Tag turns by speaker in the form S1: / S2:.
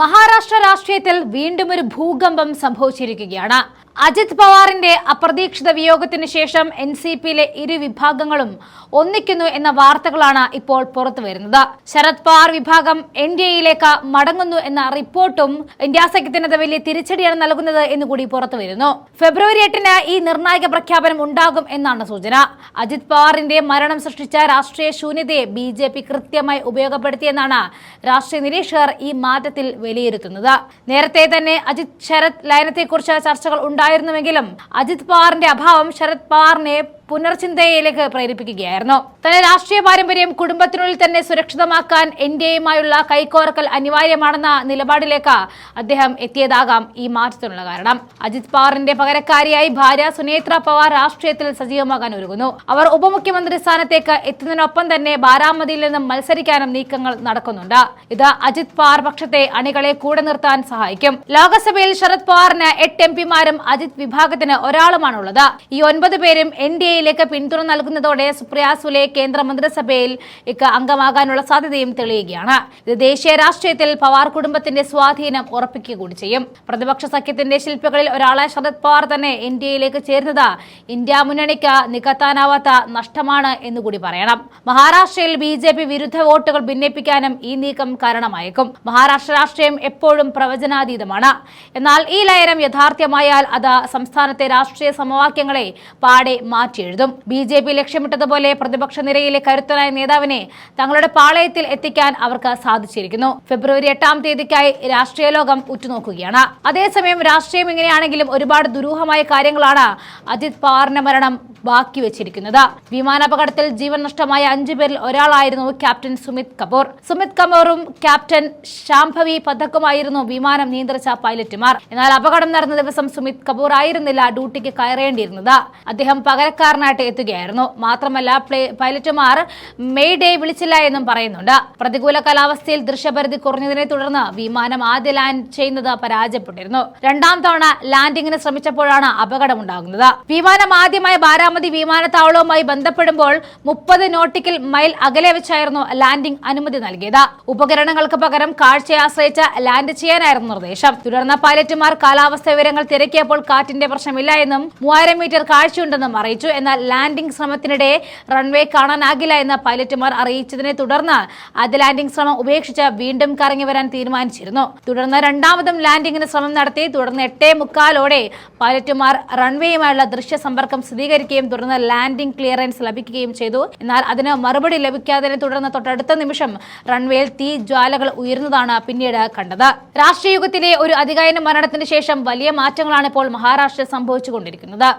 S1: മഹാരാഷ്ട്ര രാഷ്ട്രീയത്തിൽ വീണ്ടും ഒരു ഭൂകമ്പം സംഭവിച്ചിരിക്കുകയാണ്. അജിത് പവാറിന്റെ അപ്രതീക്ഷിത വിയോഗത്തിന് ശേഷം എൻ സി പിയിലെ ഇരു വിഭാഗങ്ങളും ഒന്നിക്കുന്നു എന്ന വാർത്തകളാണ് ഇപ്പോൾ പുറത്തു വരുന്നത്. ശരത് പവാർ വിഭാഗം എൻ ഡി എയിലേക്ക് മടങ്ങുന്നു എന്ന റിപ്പോർട്ടും ഇന്ത്യ സഖ്യത്തിന് അത് വലിയ തിരിച്ചടിയാണ് നൽകുന്നത് എന്ന് കൂടി പുറത്തു വരുന്നു. ഫെബ്രുവരി എട്ടിന് ഈ നിർണായക പ്രഖ്യാപനം ഉണ്ടാകും എന്നാണ് സൂചന. അജിത് പവാറിന്റെ മരണം സൃഷ്ടിച്ച രാഷ്ട്രീയ ശൂന്യതയെ ബി ജെ പി കൃത്യമായി ഉപയോഗപ്പെടുത്തിയെന്നാണ് രാഷ്ട്രീയ നിരീക്ഷകർ ഈ മാറ്റത്തിൽ വിലയിരുത്തുന്നത്. നേരത്തെ തന്നെ അജിത് ശരത് ലയനത്തെക്കുറിച്ച് ചർച്ചകൾ ഉണ്ടായിരുന്നുവെങ്കിലും അജിത് പവാറിന്റെ അഭാവം ശരത് പവാറിനെ പുനർചിന്തയിലേക്ക് പ്രേരിപ്പിക്കുകയായിരുന്നു. തന്റെ രാഷ്ട്രീയ പാരമ്പര്യം കുടുംബത്തിനുള്ളിൽ തന്നെ സുരക്ഷിതമാക്കാൻ എൻ ഡി എയുമായുള്ള കൈകോർക്കൽ അനിവാര്യമാണെന്ന നിലപാടിലേക്ക് അദ്ദേഹം എത്തിയതാകാം ഈ മാറ്റത്തിനുള്ള കാരണം. അജിത് പവാറിന്റെ പകരക്കാരിയായി ഭാര്യ സുനേത്ര പവാർ രാഷ്ട്രീയത്തിൽ സജീവമാകാൻ ഒരുങ്ങുന്നു. അവർ ഉപമുഖ്യമന്ത്രി സ്ഥാനത്തേക്ക് എത്തുന്നതിനൊപ്പം തന്നെ ബാരാമതിയിൽ നിന്നും മത്സരിക്കാനും നീക്കങ്ങൾ നടക്കുന്നുണ്ട്. ഇത് അജിത് പവാർ പക്ഷത്തെ അണികളെ കൂടെ നിർത്താൻ സഹായിക്കും. ലോക്സഭയിൽ ശരത് പവാറിന് എട്ട് എം പിമാരും അജിത് വിഭാഗത്തിന് ഒരാളുമാണുള്ളത്. ഈ ഒൻപത് പേരും എൻ ഡി എയിലേക്ക് പിന്തുണ നൽകുന്നതോടെ സുപ്രിയ സുലെ കേന്ദ്ര മന്ത്രിസഭയിൽ അംഗമാകാനുള്ള സാധ്യതയും തെളിയുകയാണ്. ഇത് ദേശീയ രാഷ്ട്രീയത്തിൽ പവാർ കുടുംബത്തിന്റെ സ്വാധീനം ഉറപ്പിക്കുക കൂടി ചെയ്യും. പ്രതിപക്ഷ സഖ്യത്തിന്റെ ശില്പികളിൽ ഒരാളെ ശരത് പവാർ തന്നെ ഇന്ത്യയിലേക്ക് ചേരുന്നത് ഇന്ത്യ മുന്നണിക്ക് നികത്താനാവാത്ത നഷ്ടമാണ് എന്നുകൂടി പറയണം. മഹാരാഷ്ട്രയിൽ ബി ജെ പി വിരുദ്ധ വോട്ടുകൾ ഭിന്നിപ്പിക്കാനും ഈ നീക്കം കാരണമായേക്കും. മഹാരാഷ്ട്ര രാഷ്ട്രീയം എപ്പോഴും പ്രവചനാതീതമാണ്. എന്നാൽ ഈ ലയനം യഥാർത്ഥമായാൽ അത് സംസ്ഥാനത്തെ രാഷ്ട്രീയ സമവാക്യങ്ങളെ പാടെ മാറ്റിയെഴുതും ബി ജെ പി ലക്ഷ്യമിട്ടതുപോലെ പ്രതിപക്ഷ നിരയിലെ കരുത്തനായ നേതാവിനെ തങ്ങളുടെ പാളയത്തിൽ എത്തിക്കാൻ അവർക്ക് സാധിച്ചിരിക്കുന്നു. ഫെബ്രുവരി എട്ടാം തീയതിക്കായി രാഷ്ട്രീയ ലോകം ഉറ്റുനോക്കുകയാണ്. അതേസമയം രാഷ്ട്രീയം എങ്ങനെയാണെങ്കിലും ഒരുപാട് ദുരൂഹമായ കാര്യങ്ങളാണ് അജിത് പവാറിന്റെ മരണം ബാക്കി വെച്ചിരിക്കുന്നത്. വിമാനാപകടത്തിൽ ജീവൻ നഷ്ടമായ അഞ്ചു പേരിൽ ഒരാളായിരുന്നു ക്യാപ്റ്റൻ സുമിത് കപൂർ. സുമിത് കപൂറും ക്യാപ്റ്റൻ ശാംഭവി പഥക്കുമായിരുന്നു വിമാനം നിയന്ത്രിച്ച പൈലറ്റുമാർ. എന്നാൽ അപകടം നടന്ന ദിവസം സുമിത് കപൂർ ആയിരുന്നില്ല ഡ്യൂട്ടിക്ക് കയറേണ്ടിയിരുന്നത്. അദ്ദേഹം പകരക്കാരനായിട്ട് എത്തുകയായിരുന്നു. മാത്രമല്ല പ്ലേ- പൈലറ്റുമാർ മെയ് ഡേ വിളിച്ചില്ല എന്നും പറയുന്നുണ്ട്. പ്രതികൂല കാലാവസ്ഥയിൽ ദൃശ്യപരിധി കുറഞ്ഞതിനെ തുടർന്ന് വിമാനം ആദ്യ ലാൻഡ് ചെയ്യുന്നത് പരാജയപ്പെട്ടിരുന്നു. രണ്ടാം തവണ ലാൻഡിങ്ങിന് ശ്രമിച്ചപ്പോഴാണ് അപകടമുണ്ടാകുന്നത്. വിമാനം ആദ്യമായി ബാരാമതി വിമാനത്താവളവുമായി ബന്ധപ്പെടുമ്പോൾ മുപ്പത് നോട്ടിക്കൽ മൈൽ അകലെ വെച്ചായിരുന്നു ലാൻഡിംഗ് അനുമതി നൽകിയത്. ഉപകരണങ്ങൾക്ക് പകരം കാഴ്ചയെ ആശ്രയിച്ച് ലാൻഡ് ചെയ്യാനായിരുന്നു നിർദ്ദേശം. തുടർന്ന് പൈലറ്റുമാർ കാലാവസ്ഥ വിവരങ്ങൾ തിരക്കിയപ്പോൾ കാറ്റിന്റെ പ്രശ്നമില്ല എന്നും മൂവായിരം മീറ്റർ കാഴ്ചയുണ്ടെന്നും അറിയിച്ചു. എന്നാൽ ലാൻഡിംഗ് ശ്രമത്തിനിടെ റൺവേ കാണാനാകില്ല എന്ന് പൈലറ്റുമാർ അറിയിച്ചതിനെ തുടർന്ന് അത് ലാൻഡിംഗ് ശ്രമം ഉപേക്ഷിച്ച് വീണ്ടും കറങ്ങി വരാൻ തീരുമാനിച്ചിരുന്നു. തുടർന്ന് രണ്ടാമതും ലാൻഡിംഗിന് ശ്രമം നടത്തി തുടർന്ന് എട്ടേ മുക്കാലോടെ പൈലറ്റുമാർ റൺവേയുമായുള്ള ദൃശ്യ സമ്പർക്കം സ്ഥിരീകരിക്കുകയും തുടർന്ന് ലാൻഡിംഗ് ക്ലിയറൻസ് ലഭിക്കുകയും ചെയ്തു. എന്നാൽ അതിന് മറുപടി ലഭിക്കാതെ തുടർന്ന് തൊട്ടടുത്ത നിമിഷം റൺവേയിൽ തീ ജ്വാലകൾ ഉയർന്നതാണ് പിന്നീട് കണ്ടത്. രാഷ്ട്രീയ യുഗത്തിലെ ഒരു അധികായന മരണത്തിന് ശേഷം വലിയ മാറ്റങ്ങളാണ് ഇപ്പോൾ മഹാരാഷ്ട്ര സംഭവിച്ചുകൊണ്ടിരിക്കുന്നത്.